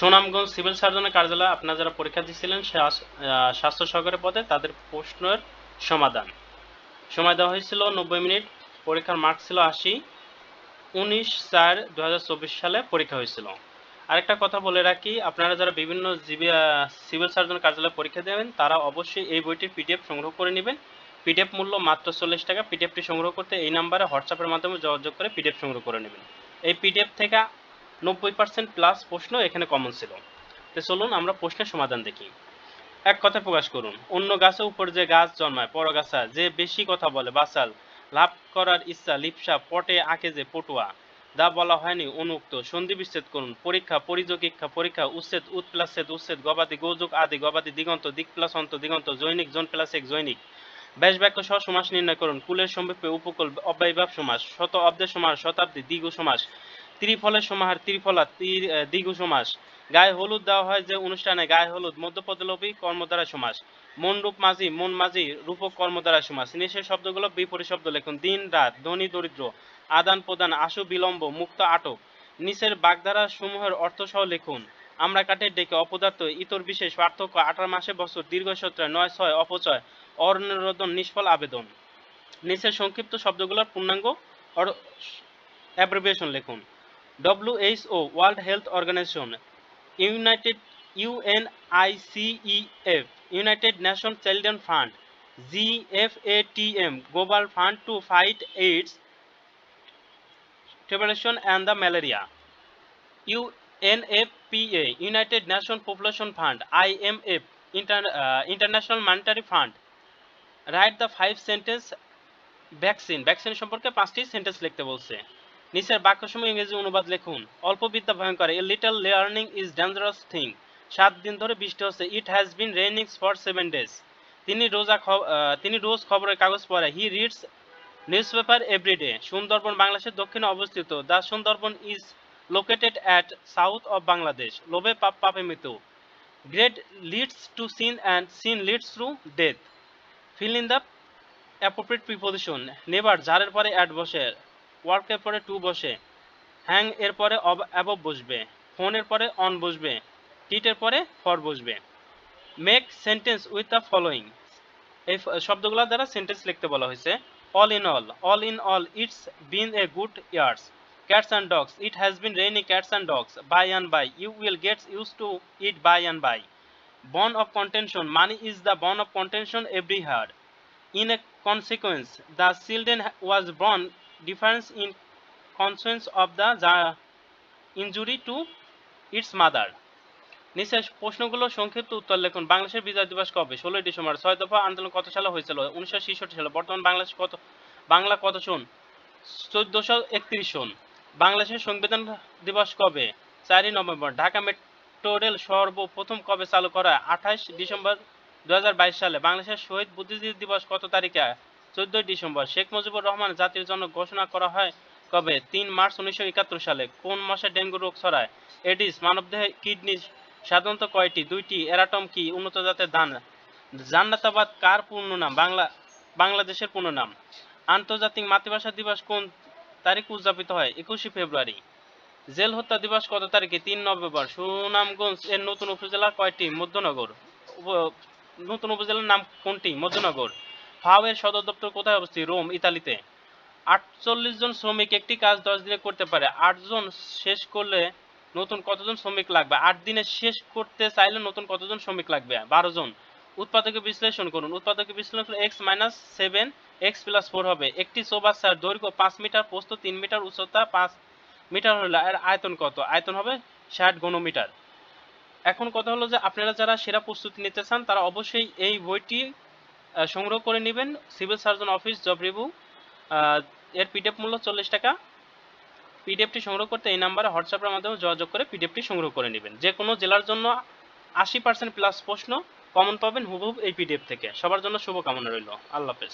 Sunamganj civil সার্জনের কার্যালয়ে আপনারা যারা পরীক্ষা দিয়েছিলেন স্বাস্থ্য সহকারী পদে তাদের প্রশ্নের সমাধান। সময় দেওয়া হয়েছিল নব্বই মিনিট, পরীক্ষার মার্ক ছিল আশি। উনিশ চার দু সালে পরীক্ষা হয়েছিল। আরেকটা কথা বলে রাখি, আপনারা যারা বিভিন্ন জিবি সিভিল সার্জন কার্যালয়ে পরীক্ষা দেবেন, তারা অবশ্যই এই বইটির পিডিএফ সংগ্রহ করে নেবেন। পিডিএফ মূল্য মাত্র চল্লিশ টাকা। পিডিএফটি সংগ্রহ করতে এই নাম্বারে হোয়াটসঅ্যাপের মাধ্যমে যোগাযোগ করে পিডিএফ সংগ্রহ করে নেবেন। এই পিডিএফ থেকে নব্বই পার্সেন্ট প্লাস প্রশ্ন এখানে কমন ছিল। তো চলুন আমরা প্রশ্নের সমাধান দেখি। এক কথা প্রকাশ করুন। অন্য গাছের উপর যে গাছ জন্মায় পরগাছা যে বেশি কথা বলে বাসাল লাভ করার ইচ্ছা, লিপসা, পটে আঁকে যে পটুয়া দা বলা হয়নি, অনুক্ত। সন্ধি বিচ্ছেদ করুন। পরীক্ষা, পরিযোগিক্ষা, পরীক্ষা, উচ্ছেদ উৎ প্লাস ছেদ উচ্ছেদ, গবাদি গোযোগ আদি, গবাদি, দিগন্ত দিক প্লাস অন্ত, দিগন্ত, জৈনিক, জন প্লাস এক জৈনিক। ব্যাস বাক্য সহ সমাস নির্ণয় করুন। কুলের সম্পর্কে উপকূল অব্যয়ভাব সমাস, শত অব্দের সমাস, শতাব্দী, দ্বিগু সমাস। ত্রিফলের সমাহার ত্রিফলা ত্রি আহ, দ্বিগু সমাস। গায়ে হলুদ দেওয়া হয় যে অনুষ্ঠানে গায়ে হলুদ মধ্যপদলোপী কর্মদ্বারা সমাস। মন রূপ মাঝি মন মাঝি রূপক কর্মদ্বারা সমাস। নিচের শব্দগুলো বিপরীত শব্দ লিখুন। দিন রাত ধনী দরিদ্র আদান প্রদান আশু বিলম্ব মুক্ত আটক। নিচের বাগধারা সমূহের অর্থ সহ লিখুন। আমরা কাঠের ডেকে অপদার্থ ইতর বিশেষ পার্থক্য আঠারো মাসে বছর দীর্ঘ দীর্ঘসূত্রে নয় ছয় অপচয় অরণ্যরোদন নিষ্ফল আবেদন। নিচের সংক্ষিপ্ত শব্দগুলোর পূর্ণাঙ্গ অ্যাব্রিভিয়েশন লিখুন। WHO World Health Organization United UNICEF United Nation Children Fund GFATM Global Fund to Fight AIDS the malaria UNFPA United Nations Population Fund IMF Inter, uh, International Monetary Fund write the five sentence vaccine vaccine সম্পর্কে পাঁচটি sentence লিখতে বলছে নিচের বাক্যসমূহ ইংরেজি অনুবাদ লিখুন। অল্প বিদ্যা ভয়ঙ্কর, a little learning is dangerous thing. সাত দিন ধরে বৃষ্টি হচ্ছে। It has been raining for seven days. তিনি রোজা তিনি রোজ খবরের কাগজ পড়ে। He reads news paper everyday Sundarban, বাংলাদেশের দক্ষিণে অবস্থিত। The Sundarban is located at south of Bangladesh. লোভে পাপ, পাপে মৃত্যু। Greed leads to sin and sin leads to death. Fill in the appropriate preposition. নেবার যারের পরে অ্যাড বসে। ওয়ার্কের পরে টু বসে হ্যাং এর পরে অ্যাবভ বসবে ফোনের পরে অন বসবে টিটের পরে ফর বসবে make sentence with the following এই শব্দগুলো দ্বারা সেন্টেন্স লিখতে বলা হয়েছে all in all all in all it's been a good years cats and dogs it has been raining cats and dogs by and by you will get used to it by and by bone of contention money is the bone of contention every everywhere in a consequence the children was born difference in consequence of the injury to its mother. নিচের প্রশ্নগুলো সংক্ষিপ্ত উত্তর লিখুন। বাংলাদেশের বিজয় দিবস কবে? ষোলোই December. ছয় দফা আন্দোলন কত সালে হয়েছিল? উনিশশো ছেষট্টি সালে। বর্তমান বাংলাদেশ কত? বাংলা কত সন চোদ্দশো একত্রিশ সন বাংলাদেশের সংবিধান দিবস কবে? চারই নভেম্বর। ঢাকা মেট্রো রেল সর্বপ্রথম কবে চালু করা? আঠাশ ডিসেম্বর দুই হাজার বাইশ সালে। বাংলাদেশের শহীদ বুদ্ধিজীবী দিবস কত তারিখে? চোদ্দই ডিসেম্বর শেখ মুজিবুর রহমান জাতির জন্য ঘোষণা করা হয় কবে? তিন মার্চ উনিশশো একাত্তর সালে। কোন মাসে ডেঙ্গু রোগ ছড়ায়? এডিস, মানবদেহে কিডনি সাধারণত কয়টি? দুইটি। এরাটম কি? উন্নত জাতের ধান? জান্নাতাবাদ কার পূর্ণ নাম? বাংলা, বাংলাদেশের পূর্ণ নাম। আন্তর্জাতিক মাতৃভাষা দিবস কোন তারিখ উদযাপিত হয়? একুশে ফেব্রুয়ারি। জেল হত্যা দিবস কত তারিখে? তিন নভেম্বর। সুনামগঞ্জ এর নতুন উপজেলা কয়টি? মধ্যনগর। নতুন উপজেলার নাম কোনটি? মধ্যনগর। ফাও এর সদর দপ্তর কোথায় অবস্থিত? রোম, ইতালিতে। আটচল্লিশ জন শ্রমিক একটি কাজ দশ দিনে করতে পারে। আটজন শেষ করলে নতুন কতজন শ্রমিক লাগবে? আট দিনে শেষ করতে চাইলে নতুন কতজন শ্রমিক লাগবে? বারো জন। উৎপাদকে বিশ্লেষণ করুন। উৎপাদকে বিশ্লেষণ x minus seven, x plus four হবে। একটি চৌবাচ্চার দৈর্ঘ্য পাঁচ মিটার প্রস্থ, তিন মিটার উচ্চতা পাঁচ মিটার হলে আর আয়তন কত? আয়তন হবে ষাট ঘনমিটার। এখন কথা হলো যে, আপনারা যারা সেরা প্রস্তুতি নিতে চান, তারা অবশ্যই এই বইটি সংগ্রহ করে নেবেন civil surgeon office job review এর পিডিএফ মূল্য চল্লিশ টাকা। পিডিএফটি সংগ্রহ করতে এই নাম্বারে হোয়াটসঅ্যাপের মাধ্যমে যোগাযোগ করে পিডিএফটি সংগ্রহ করে নেবেন। যে কোনো জেলার জন্য আশি পার্সেন্ট প্লাস প্রশ্ন কমন পাবেন হুবহুব এই পিডিএফ থেকে। সবার জন্য শুভকামনা রইল। আল্লাহ হাফেজ।